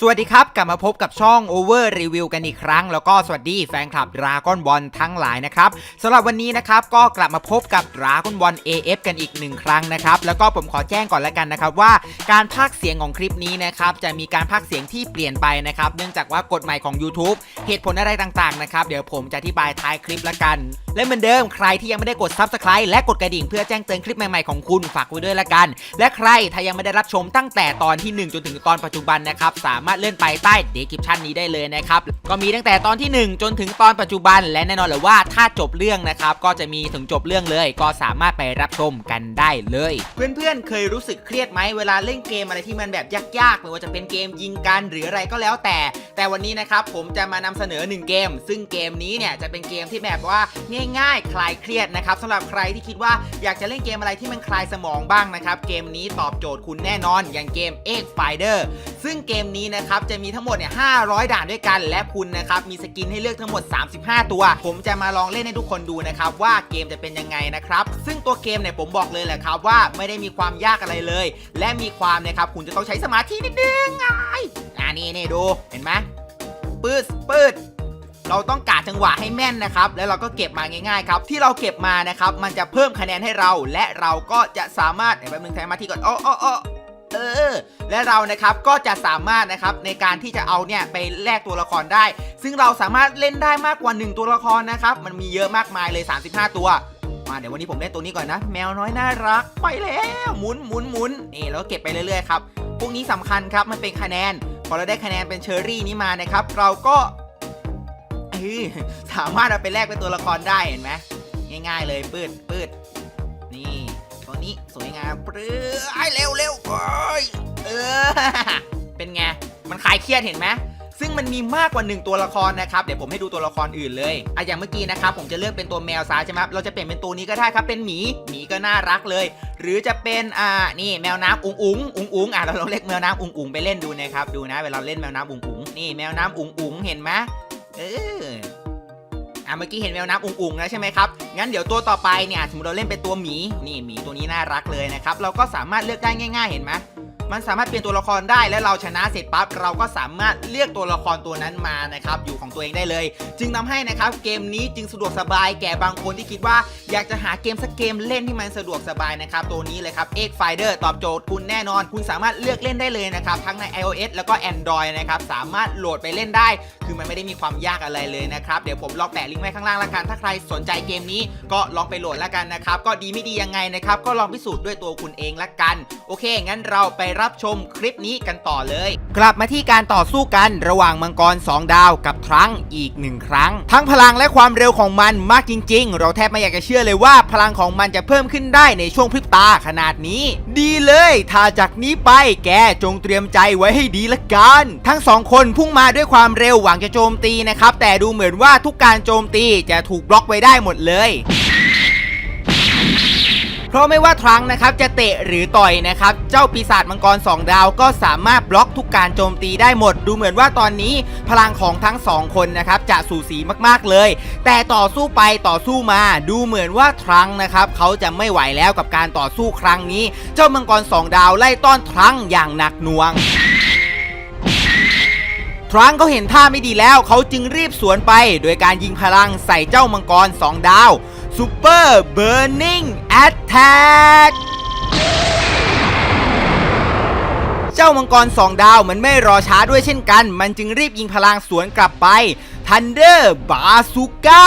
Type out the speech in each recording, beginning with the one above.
สวัสดีครับ กลับมาพบกับช่อง Over Review กันอีกครั้ง แล้วก็สวัสดีแฟนคลับ Dragon Ball ทั้งหลายนะครับสำหรับวันนี้นะครับก็กลับมาพบกับ Dragon Ball AF กันอีกหนึ่งครั้งนะครับแล้วก็ผมขอแจ้งก่อนแล้วกันนะครับว่าการพากเสียงของคลิปนี้นะครับจะมีการพากเสียงที่เปลี่ยนไปนะครับเนื่องจากว่ากฎใหม่ของ YouTube เหตุผลอะไรต่างๆนะครับเดี๋ยวผมจะอธิบายท้ายคลิปละกัน และเหมือนเดิมใครที่ยังไม่ได้กด Subscribe และกดกระดิ่งเพื่อแจ้งเตือนคลิปใหม่ๆของคุณฝากไว้ด้วยละกัน และใครถ้ายังไม่ได้รับชมตั้งแต่ตอนที่ 1 จนถึงตอนปัจจุบันนะครับสามารถเลื่อนไปใต้ description นี้ได้เลยนะครับ ก็มีตั้งแต่ตอนที่ 1 จนถึงตอนปัจจุบัน และแน่นอนเลยว่าถ้าจบเรื่องนะครับ ก็จะมีถึงจบเรื่องเลย ก็สามารถไปรับชมกันได้เลย เพื่อนๆ เคยรู้สึกเครียดไหมเวลาเล่นเกมอะไรที่มันแบบยากๆไม่ว่าจะเป็นเกมยิงกันหรืออะไรก็แล้วแต่ แต่วันนี้นะครับผมจะมานำเสนอหนึ่งเกม ซึ่งเกมนี้เนี่ยจะเป็นเกมที่แบบว่าง่ายๆ คลายเครียดนะครับสำหรับใครที่คิดว่าอยากจะเล่นเกมอะไรที่มันคลายสมองบ้างนะครับเกมนี้ตอบโจทย์คุณแน่นอนอย่างเกม Egg Fighter ซึ่งเกมนี้นะครับจะมีทั้งหมดเนี่ย500 ด่านด้วยกันและคุณนะครับมีสกินให้เลือกทั้งหมด 35 ตัว ผมจะมาลองเล่นให้ทุกคนดูนะครับว่าเกมจะเป็นยังไงนะครับซึ่งตัวเกมเนี่ยผมบอกเลยแหละครับว่าไม่ได้มีความยากอะไรเลย และมีความนะครับคุณจะต้องใช้สมาธินิดนึงไงอ่านี่นี่ดูเห็นไหมปืดปืดเราต้องกาจังหวะให้แม่นนะครับ แล้วเราก็เก็บมาง่ายๆครับ ที่เราเก็บมานะครับ มันจะเพิ่มคะแนนให้เรา และเราก็จะสามารถเดี๋ยวแป๊บนึงแทนมาที่ก่อนโอ้โอ้โอ้ เออ และเรานะครับก็จะสามารถนะครับในการที่จะเอาเนี่ยไปแลกตัวละครได้ ซึ่งเราสามารถเล่นได้มากกว่า 1 ตัวละครนะครับ มันมีเยอะมากมายเลย 35 ตัวมาเดี๋ยววันนี้ผมเล่นตัวนี้ก่อนนะ แมวน้อยน่ารักไปแล้วหมุนหมุนหมุนนี่แล้วเก็บไปเรื่อยๆครับพวกนี้สำคัญครับมันเป็นคะแนน พอเราได้คะแนนเป็นเชอรี่นี้มานะครับ เราก็สามารถเอาไปแลกเป็นตัวละครได้เห็นไหมง่าย ๆ เลยปืดปืดนี่ตัวนี้สวยงามปื้ดไอเร็วเร็วโอ้ย เป็นไง มันคลายเครียดเห็นไหมซึ่งมันมีมากกว่า 1 ตัวละครนะครับ เดี๋ยวผมให้ดูตัวละครอื่นเลยอะอย่างเมื่อกี้นะครับ ผมจะเลือกเป็นตัวแมวซาใช่ไหมครับเราจะเปลี่ยนเป็นตัวนี้ก็ได้ครับ เป็นหมี หมีก็น่ารักเลย หรือจะเป็น อ่า นี่แมวน้ำอุ๋งอุ๋งอุ๋งอุ๋งอะเราลองเรียกแมวน้ำอุ๋งอุ๋งไปเล่นดูนะครับ ดูนะ เวลาเล่นแมวน้ำอุ๋งอุ๋งนี่แมวน้ำอุ๋งอุ๋งเห็นไหมเอออะเมื่อกี้เห็นแมวน้ำอุ๋งๆแล้วใช่ไหมครับ งั้นเดี๋ยวตัวต่อไปเนี่ย สมมติเราเล่นเป็นตัวหมี นี่หมีตัวนี้น่ารักเลยนะครับ เราก็สามารถเลือกได้ง่าย ๆ เห็นไหม มันสามารถเปลี่ยนตัวละครได้และเราชนะเสร็จปั๊บเราก็สามารถเรียกตัวละครตัวนั้นมานะครับอยู่ของตัวเองได้เลย จึงทำให้นะครับเกมนี้จึงสะดวกสบายแก่บางคนที่คิดว่า อยากจะหาเกมสักเกมเล่นที่มันสะดวกสบายนะครับตัวนี้เลยครับ Egg Fighter ตอบโจทย์คุณแน่นอน คุณสามารถเลือกเล่นได้เลยนะครับทั้งใน iOS แล้วก็ Android นะครับสามารถโหลดไปเล่นได้ คือมันไม่ได้มีความยากอะไรเลยนะครับ เดี๋ยวผมลองแปะลิงก์ไว้ข้างล่างละกัน ถ้าใครสนใจเกมนี้ก็ลองไปโหลดละกันนะครับ ก็ดีไม่ดียังไงนะครับ ก็ลองพิสูจน์ด้วยตัวคุณเองละกัน โอเค งั้นเราไปรับชมคลิปนี้กันต่อเลย กลับมาที่การต่อสู้กันระหว่างมังกร 2 ดาวกับทรังอีกหนึ่งครั้ง ทั้งพลังและความเร็วของมันมากจริง ๆ เราแทบไม่อยากจะเชื่อเลยว่าพลังของมันจะเพิ่มขึ้นได้ในช่วงพริบตาขนาดนี้ ดีเลย ถ้าจากนี้ไปแกจงเตรียมใจไว้ให้ดีละกัน ทั้งสองคนพุ่งมาด้วยความเร็วหวังจะโจมตีนะครับ แต่ดูเหมือนว่าทุกการโจมตีจะถูกบล็อกไว้ได้หมดเลย เพราะไม่ว่าทรังนะครับจะเตะหรือต่อยนะครับ เจ้าปีศาจมังกร 2 ดาวก็สามารถบล็อกทุกการโจมตีได้หมด ดูเหมือนว่าตอนนี้พลังของทั้งสองคนนะครับจะสูสีมากๆเลย แต่ต่อสู้ไปต่อสู้มาดูเหมือนว่าทรังนะครับเขาจะไม่ไหวแล้วกับการต่อสู้ครั้งนี้ เจ้ามังกร 2 ดาวไล่ต้อนทรังอย่างหนักหน่วงทรังเขาเห็นท่าไม่ดีแล้วเขาจึงรีบสวนไป โดยการยิงพลังใส่เจ้ามังกร 2 ดาว ซูเปอร์เบ r ร์นิงแอตแทกเจ้ามังกร2ดาวมันไม่รอช้าด้วยเช่นกัน มันจึงรีบยิงพลังสวนกลับไปทันเดอร์บาซูก้า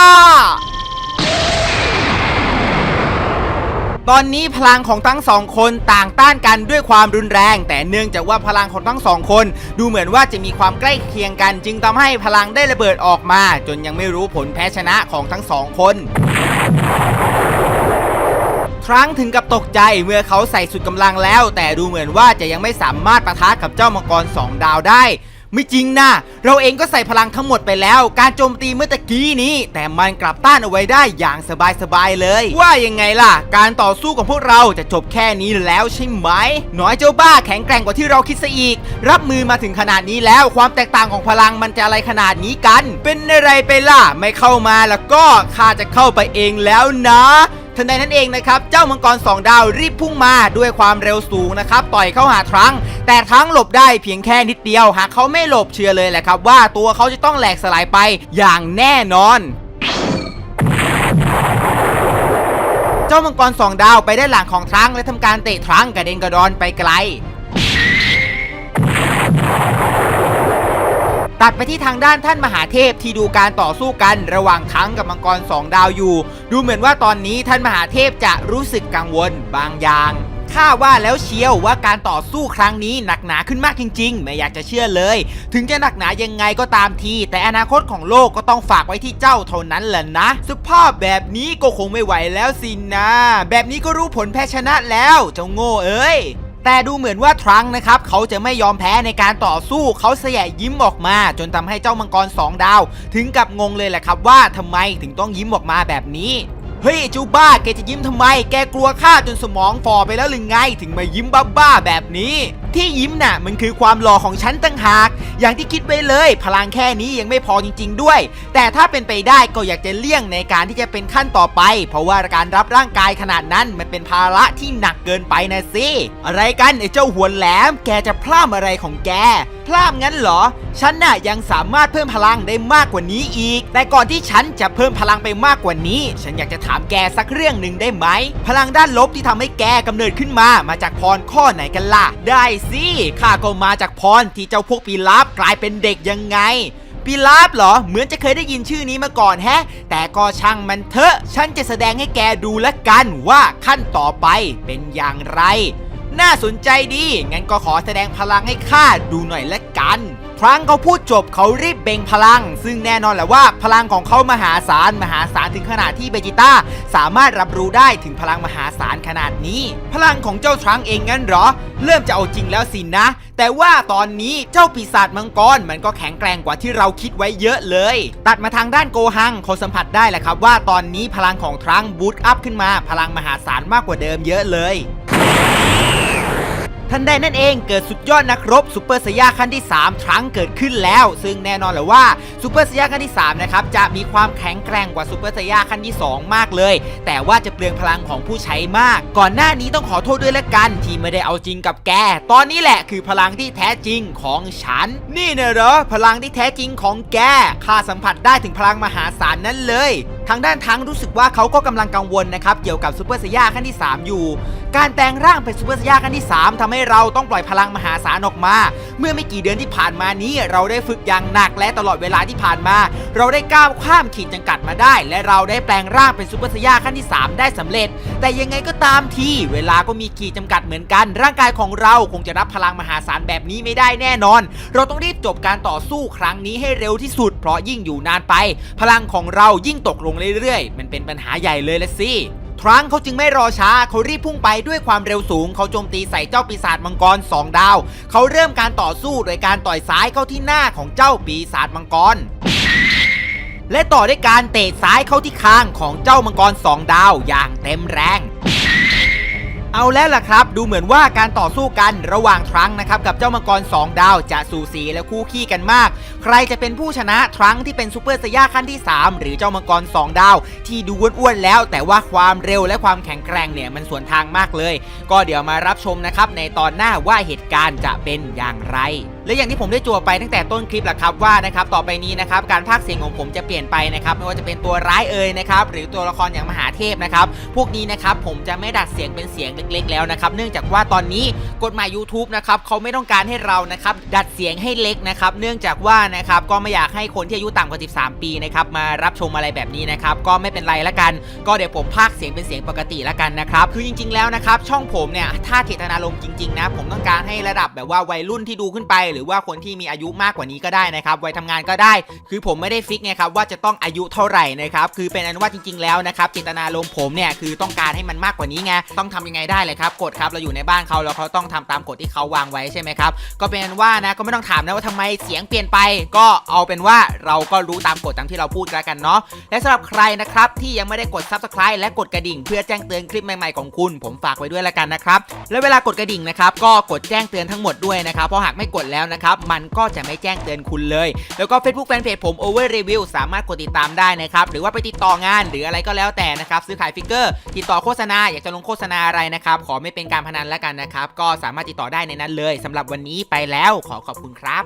ตอนนี้พลังของทั้งสองคนต่างต้านกันด้วยความรุนแรง แต่เนื่องจากว่าพลังของทั้งสองคน ดูเหมือนว่าจะมีความใกล้เคียงกัน จึงทำให้พลังได้ระเบิดออกมา จนยังไม่รู้ผลแพ้ชนะของทั้งสองคน ครั้งถึงกับตกใจเมื่อเขาใส่สุดกำลังแล้ว แต่ดูเหมือนว่าจะยังไม่สามารถประทะกับเจ้ามังกรสองดาวได้ ไม่จริงนะเราเองก็ใส่พลังทั้งหมดไปแล้ว การโจมตีเมื่อตะกี้นี้ แต่มันกลับต้านเอาไว้ได้อย่างสบายๆเลย ว่ายังไงล่ะ การต่อสู้ของพวกเราจะจบแค่นี้แล้วใช่ไหมน้อยเจ้าบ้าแข็งแกร่งกว่าที่เราคิดซะอีก รับมือมาถึงขนาดนี้แล้ว ความแตกต่างของพลังมันจะอะไรขนาดนี้กัน เป็นอะไรไปล่ะไม่เข้ามาแล้วก็ข้าจะเข้าไปเองแล้วนะทันใดนั้นเองนะครับเจ้ามังกรสองดาวรีบพุ่งมาด้วยความเร็วสูงนะครับต่อยเข้าหาทรัง แต่ทรังหลบได้เพียงแค่นิดเดียว หากเขาไม่หลบเชื่อเลยแหละครับว่าตัวเขาจะต้องแหลกสลายไปอย่างแน่นอนเจ้ามังกรสองดาวไปได้หลังของทรังและทำการเตะทรังกระเด็นกระดอนไปไกล ตัดไปที่ทางด้านท่านมหาเทพที่ดูการต่อสู้กันระหว่างทั้งกับมังกรสองดาวอยู่ ดูเหมือนว่าตอนนี้ท่านมหาเทพจะรู้สึกกังวลบางอย่างข้าว่าแล้วเชียวว่าการต่อสู้ครั้งนี้หนักหนาขึ้นมากจริง ๆ ไม่อยากจะเชื่อเลย ถึงจะหนักหนายังไงก็ตามที แต่อนาคตของโลกก็ต้องฝากไว้ที่เจ้าเท่านั้นแหละนะ สภาพแบบนี้ก็คงไม่ไหวแล้วสินะ แบบนี้ก็รู้ผลแพ้ชนะแล้ว เจ้าโง่เอ้ย แต่ดูเหมือนว่าทรังนะครับเขาจะไม่ยอมแพ้ในการต่อสู้เขาเสยยิ้มออกมา จนทำให้เจ้ามังกรสองดาว ถึงกับงงเลยแหละครับว่าทำไมถึงต้องยิ้มออกมาแบบนี้เฮ้ยจูบ้าแกจะยิ้มทำไม แกกลัวข้าจนสมองฝ่อไปแล้วหรือไง ถึงมายิ้มบ้าๆแบบนี้ ที่ยิ้มน่ะมันคือความหล่อของฉันตั้งหาก อย่างที่คิดไว้เลย พลังแค่นี้ยังไม่พอจริง ๆ ด้วย แต่ถ้าเป็นไปได้ก็อยากจะเลี่ยงในการที่จะเป็นขั้นต่อไป เพราะว่าการรับร่างกายขนาดนั้นมันเป็นภาระที่หนักเกินไปนะสิอะไรกันไอ้เจ้าหัวแหลม แกจะพลาดอะไรของแกพลาดงั้นเหรอ ฉันน่ะยังสามารถเพิ่มพลังได้มากกว่านี้อีก แต่ก่อนที่ฉันจะเพิ่มพลังไปมากกว่านี้ ฉันอยากจะถามแกสักเรื่องหนึ่งได้ไหม พลังด้านลบที่ทำให้แกกำเนิดขึ้นมามาจากพรข้อไหนกันล่ะได้สิข้าก็มาจากพรที่เจ้าพวกปีลาบกลายเป็นเด็กยังไงปีลาบเหรอ เหมือนจะเคยได้ยินชื่อนี้มาก่อนแฮะ แต่ก็ช่างมันเถอะ ฉันจะแสดงให้แกดูละกันว่าขั้นต่อไปเป็นอย่างไร น่าสนใจดี งั้นก็ขอแสดงพลังให้ข้าดูหน่อยละกัน ครั้งเขาพูดจบเขารีบเบ่งพลัง ซึ่งแน่นอนแหละว่า พลังของเขามหาศาลมหาศาลถึงขนาดที่เบจิต้าสามารถรับรู้ได้ถึงพลังมหาศาลขนาดนี้ พลังของเจ้าทรังเองงั้นเหรอ เริ่มจะเอาจริงแล้วสินะ แต่ว่าตอนนี้เจ้าปีศาจมังกรมันก็แข็งแกร่งกว่าที่เราคิดไว้เยอะเลย ตัดมาทางด้านโกหังเขาสัมผัสได้แหละครับว่าตอนนี้พลังของทรังบูตอัพขึ้นมา พลังมหาศาลมากกว่าเดิมเยอะเลย ทันใดนั่นเองเกิดสุดยอดนักรบซูเปอร์สยาขั้นที่ 3 ครั้งเกิดขึ้นแล้ว ซึ่งแน่นอนเลยว่าซูเปอร์สยาขั้นที่3นะครับจะมีความแข็งแกร่งกว่าซูเปอร์สยาขั้นที่ 2 มากเลย แต่ว่าจะเปลืองพลังของผู้ใช้มาก ก่อนหน้านี้ต้องขอโทษด้วยละกันที่ไม่ได้เอาจริงกับแก ตอนนี้แหละคือพลังที่แท้จริงของฉัน นี่เนอะเหรอพลังที่แท้จริงของแกข้าสัมผัสได้ถึงพลังมหาศาลนั้นเลย ทางด้านทั้งรู้สึกว่าเขาก็กำลังกังวลนะครับเกี่ยวกับซูเปอร์สยาขั้นที่ 3 อยู่ การแปลงร่างเป็นซูเปอร์สยาขั้นที่ 3ทำให้เราต้องปล่อยพลังมหาศาลออกมา เมื่อไม่กี่เดือนที่ผ่านมานี้ เราได้ฝึกอย่างหนักและตลอดเวลาที่ผ่านมา เราได้ก้าวข้ามขีดจำกัดมาได้ และเราได้แปลงร่างเป็นซูเปอร์สยาขั้นที่ 3 ได้สำเร็จ แต่ยังไงก็ตามทีเวลาก็มีขีดจำกัดเหมือนกัน ร่างกายของเราคงจะรับพลังมหาศาลแบบนี้ไม่ได้แน่นอน เราต้องรีบจบการต่อสู้ครั้งนี้ให้เร็วที่สุด เพราะยิ่งอยู่นานไป พลังของเรายิ่งตกลงเรื่อยๆ มันเป็นปัญหาใหญ่เลยละสิทรังเขาจึงไม่รอช้าเขารีบพุ่งไปด้วยความเร็วสูง เขาโจมตีใส่เจ้าปีศาจมังกร 2 ดาว เขาเริ่มการต่อสู้โดยการต่อยซ้ายเข้าที่หน้าของเจ้าปีศาจมังกร และต่อด้วยการเตะซ้ายเข้าที่คางของเจ้ามังกร2ดาวอย่างเต็มแรง เอาแล้วล่ะครับ ดูเหมือนว่าการต่อสู้กันระหว่างทรังนะครับกับเจ้ามังกร 2 ดาวจะสูสีและคู่ขี้กันมาก ใครจะเป็นผู้ชนะทรังที่เป็นซูเปอร์สยาขั้นที่ 3 หรือเจ้ามังกร 2 ดาว ที่ดูอ้วนๆแล้ว แต่ว่าความเร็วและความแข็งแกร่งเนี่ยมันสวนทางมากเลย ก็เดี๋ยวมารับชมนะครับในตอนหน้าว่าเหตุการณ์จะเป็นอย่างไร และอย่างที่ผมได้จั่วไปตั้งแต่ต้นคลิปแหละครับว่านะครับต่อไปนี้นะครับการพากย์เสียงของผมจะเปลี่ยนไปนะครับไม่ว่าจะเป็นตัวร้ายเอ่ยนะครับหรือตัวละครอย่างมหาเทพนะครับพวกนี้นะครับผมจะไม่ดัดเสียงเป็นเสียงเล็กๆแล้วนะครับเนื่องจากว่าตอนนี้กฎหมาย YouTube นะครับเขาไม่ต้องการให้เรานะครับดัดเสียงให้เล็กนะครับเนื่องจากว่านะครับก็ไม่อยากให้คนที่อายุต่ำกว่า 13 ปีนะครับมารับชมอะไรแบบนี้นะครับก็ไม่เป็นไรละกัน ก็เดี๋ยวผมพากเสียงเป็นเสียงปกติละกันนะครับคือจริง ๆแล้วนะครับช่องผมเนี่ยถ้าเจตนารมจริงๆนะผมต้องการให้ระดับแบบว่าวัยรุ่นที่ดูขึ้นไป หรือว่าคนที่มีอายุมากกว่านี้ก็ได้นะครับวัยทำงานก็ได้ คือผมไม่ได้ฟิกไงครับว่าจะต้องอายุเท่าไหร่นะครับคือเป็นอันว่าจริง ๆแล้วนะครับเจตนารมผมเนี่ยคือต้องการให้มันมากกว่านี้ไงต้องทำยังไงได้เลยครับกฎครับเราอยู่ในบ้านเขาแล้วเขาต้องทำตามกฎที่เขาวางไว้ใช่ไหมครับก็เป็นว่านะก็ไม่ต้องถามนะว่าทำไมเสียงเปลี่ยนไป ก็เอาเป็นว่าเราก็รู้ตามกฎตามที่เราพูดกันกันเนาะและสำหรับใครนะครับที่ยังไม่ได้กด subscribe และกดกระดิ่ง เพื่อแจ้งเตือนคลิปใหม่ๆของคุณ ผมฝากไว้ด้วยแล้วกันนะครับและเวลากดกระดิ่งนะครับก็กดแจ้งเตือนทั้งหมดด้วยนะครับเพราะหากไม่กดแล้วนะครับมันก็จะไม่แจ้งเตือนคุณเลย แล้วก็ Facebook Fanpage ผม Over Review สามารถกดติดตามได้นะครับหรือว่าไปติดต่องานหรืออะไรก็แล้วแต่นะครับซื้อขายฟิกเกอร์ติดต่อโฆษณาอยากจะลงโฆษณาอะไรนะครับ ขอไม่เป็นการพนันแล้วกันนะครับ ก็สามารถติดต่อได้ในนั้นเลยสำหรับวันนี้ไปแล้วขอขอบคุณครับ